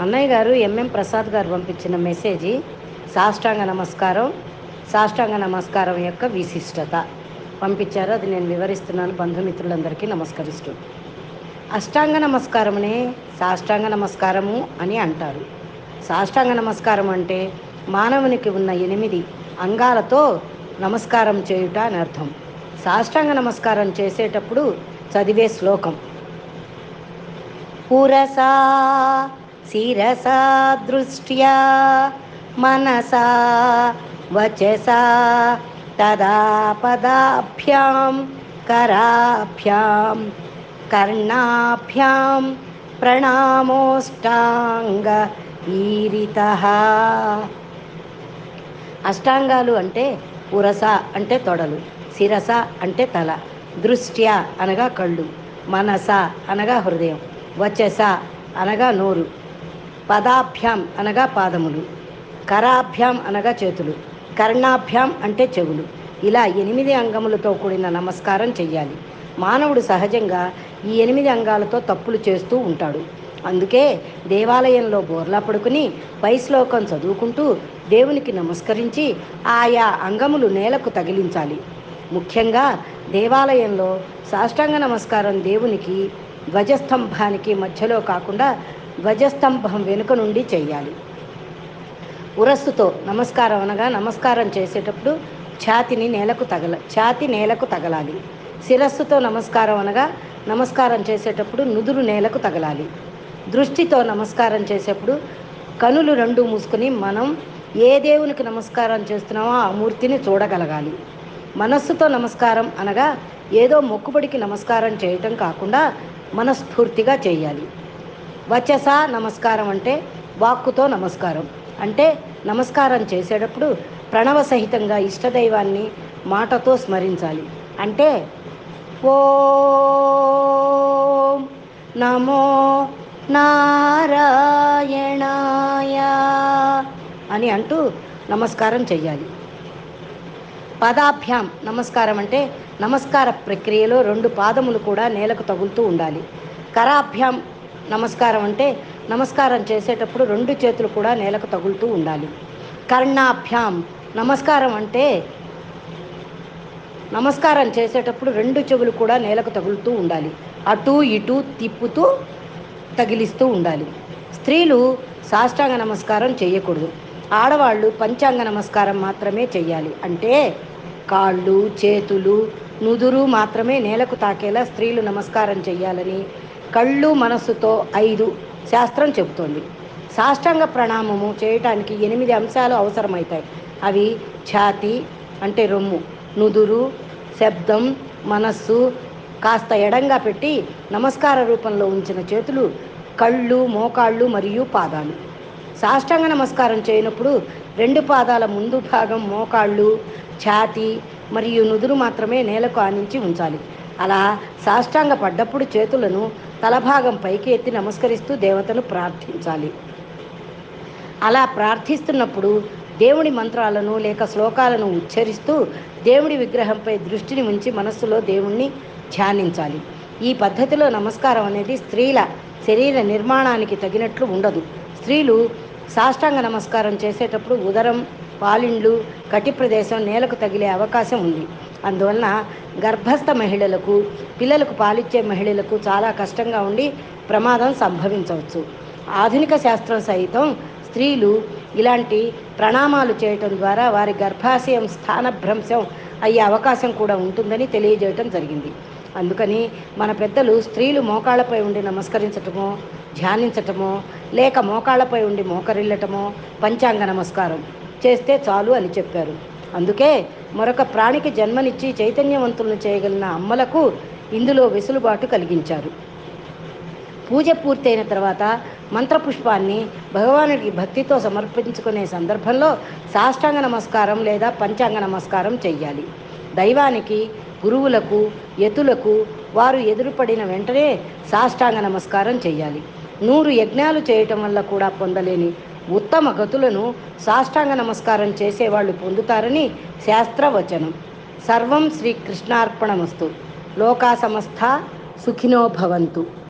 అన్నయ్య గారు ఎంఎం ప్రసాద్ గారు పంపించిన మెసేజ్ సాష్టాంగ నమస్కారం సాష్టాంగ నమస్కారం యొక్క విశిష్టత. పంపించారు అది నేను వివరిస్తున్నాను. బంధుమిత్రులందరికీ నమస్కరిస్తూ. అష్టాంగ నమస్కారమునే సాష్టాంగ నమస్కారము అని అంటారు. సాష్టాంగ నమస్కారం అంటే మానవునికి ఉన్న ఎనిమిది అంగాలతో నమస్కారం చేయుట అని అర్థం. సాష్టాంగ నమస్కారం చేసేటప్పుడు చదివే శ్లోకం. పురసా శిరసా దృష్ట్యా మనసా వచసా తదా పదాభ్యాం కరాభ్యాం కర్ణాభ్యాం ప్రణామోష్టాంగ ఈరిత. అష్టాంగాలు అంటే ఉరస అంటే తొడలు శిరస అంటే తల దృష్ట్యా అనగా కళ్ళు మనస అనగా హృదయం వచస అనగా నోరు పదాభ్యాం అనగా పాదములు కరాభ్యాం అనగా చేతులు కర్ణాభ్యాం అంటే చెవులు. ఇలా ఎనిమిది అంగములతో కూడిన నమస్కారం చెయ్యాలి. మానవుడు సహజంగా ఈ ఎనిమిది అంగాలతో తప్పులు చేస్తూ ఉంటాడు. అందుకే దేవాలయంలో బోర్లా పడుకుని పై శ్లోకం చదువుకుంటూ దేవునికి నమస్కరించి ఆయా అంగములు నేలకు తగిలించాలి. ముఖ్యంగా దేవాలయంలో సాష్టాంగ నమస్కారం దేవునికి ధ్వజస్తంభానికి మధ్యలో కాకుండా ధ్వజస్తంభం వెనుక నుండి చేయాలి ఉరస్సుతో నమస్కారం అనగా నమస్కారం చేసేటప్పుడు ఛాతిని నేలకు తగల ఛాతి నేలకు తగలాలి. శిరస్సుతో నమస్కారం అనగా నమస్కారం చేసేటప్పుడు నుదురు నేలకు తగలాలి. దృష్టితో నమస్కారం చేసేప్పుడు కనులు రెండు మూసుకొని మనం ఏ దేవునికి నమస్కారం చేస్తున్నామో ఆ మూర్తిని చూడగలగాలి. మనస్సుతో నమస్కారం అనగా ఏదో మొక్కుబడికి నమస్కారం చేయటం కాకుండా మనస్ఫూర్తిగా చేయాలి వచస నమస్కారం అంటే వాక్కుతో నమస్కారం. అంటే నమస్కారం చేసేటప్పుడు ప్రణవ సహితంగా ఇష్టదైవాన్ని మాటతో స్మరించాలి. అంటే ఓం నమో నారాయణాయ అని అంటూ నమస్కారం చెయ్యాలి. పదాభ్యాం నమస్కారం అంటే నమస్కార ప్రక్రియలో రెండు పాదములు కూడా నేలకు తగులుతూ ఉండాలి. కరాభ్యాం నమస్కారం అంటే నమస్కారం చేసేటప్పుడు రెండు చేతులు కూడా నేలకు తగులుతూ ఉండాలి. కర్ణాభ్యాం. నమస్కారం అంటే నమస్కారం చేసేటప్పుడు రెండు చెవులు కూడా నేలకు తగులుతూ ఉండాలి. అటు ఇటు తిప్పుతూ తగిలిస్తూ ఉండాలి. స్త్రీలు సాష్టాంగ నమస్కారం చేయకూడదు. ఆడవాళ్ళు పంచాంగ నమస్కారం మాత్రమే చేయాలి. అంటే కాళ్ళు చేతులు నుదురు మాత్రమే నేలకు తాకేలా స్త్రీలు నమస్కారం చేయాలని కళ్ళు మనస్సుతో ఐదు శాస్త్రం చెబుతోంది. సాష్టాంగ ప్రణామము చేయటానికి ఎనిమిది అంశాలు అవసరమవుతాయి అవి ఛాతి అంటే రొమ్ము నుదురు శబ్దం మనస్సు కాస్త ఎడంగా పెట్టి నమస్కార రూపంలో ఉంచిన చేతులు కళ్ళు మోకాళ్ళు మరియు పాదాలు. సాష్టాంగ నమస్కారం చేయనప్పుడు రెండు పాదాల ముందు భాగం మోకాళ్ళు ఛాతి మరియు నుదురు మాత్రమే నేలకు ఆనించి ఉంచాలి. అలా సాష్టాంగ పడ్డప్పుడు చేతులను తలభాగం పైకి ఎత్తి నమస్కరిస్తూ దేవతను ప్రార్థించాలి. అలా ప్రార్థిస్తున్నప్పుడు దేవుడి మంత్రాలను లేక శ్లోకాలను ఉచ్చరిస్తూ దేవుడి విగ్రహంపై దృష్టిని ఉంచి మనస్సులో దేవుణ్ణి ధ్యానించాలి. ఈ పద్ధతిలో నమస్కారం అనేది స్త్రీల శరీర నిర్మాణానికి తగినట్లు ఉండదు. స్త్రీలు సాష్టాంగ నమస్కారం చేసేటప్పుడు ఉదరం పాలిండ్లు కటి ప్రదేశం నేలకు తగిలే అవకాశం ఉంది. అందువలన గర్భస్థ మహిళలకు పిల్లలకు పాలిచ్చే మహిళలకు చాలా కష్టంగా ఉండి ప్రమాదం సంభవించవచ్చు. ఆధునిక శాస్త్రం సైతం స్త్రీలు ఇలాంటి ప్రణామాలు చేయటం ద్వారా వారి గర్భాశయం స్థానభ్రంశం అయ్యే అవకాశం కూడా ఉంటుందని తెలియజేయటం జరిగింది. అందుకని మన పెద్దలు స్త్రీలు మోకాళ్ళపై ఉండి నమస్కరించటమో ధ్యానించటమో లేక మోకాళ్ళపై ఉండి మోకరిల్లటమో పంచాంగ నమస్కారం చేస్తే చాలు అని చెప్పారు. అందుకే మరొక ప్రాణికి జన్మనిచ్చి చైతన్యవంతులను చేయగలిగిన అమ్మలకు ఇందులో వెసులుబాటు కలిగించారు. పూజ పూర్తయిన తర్వాత మంత్రపుష్పాన్ని భగవానుడికి భక్తితో సమర్పించుకునే సందర్భంలో సాష్టాంగ నమస్కారం లేదా పంచాంగ నమస్కారం చెయ్యాలి. దైవానికి గురువులకు యతులకు వారు ఎదురుపడిన వెంటనే సాష్టాంగ నమస్కారం చెయ్యాలి. నూరు యజ్ఞాలు చేయటం వల్ల కూడా పొందలేని ఉత్తమ గతులను సాష్టాంగ నమస్కారం చేసేవాళ్ళు పొందుతారని శాస్త్రవచనం. సర్వం శ్రీకృష్ణార్పణమస్తు. లోకా సమస్త సుఖినో భవంతు.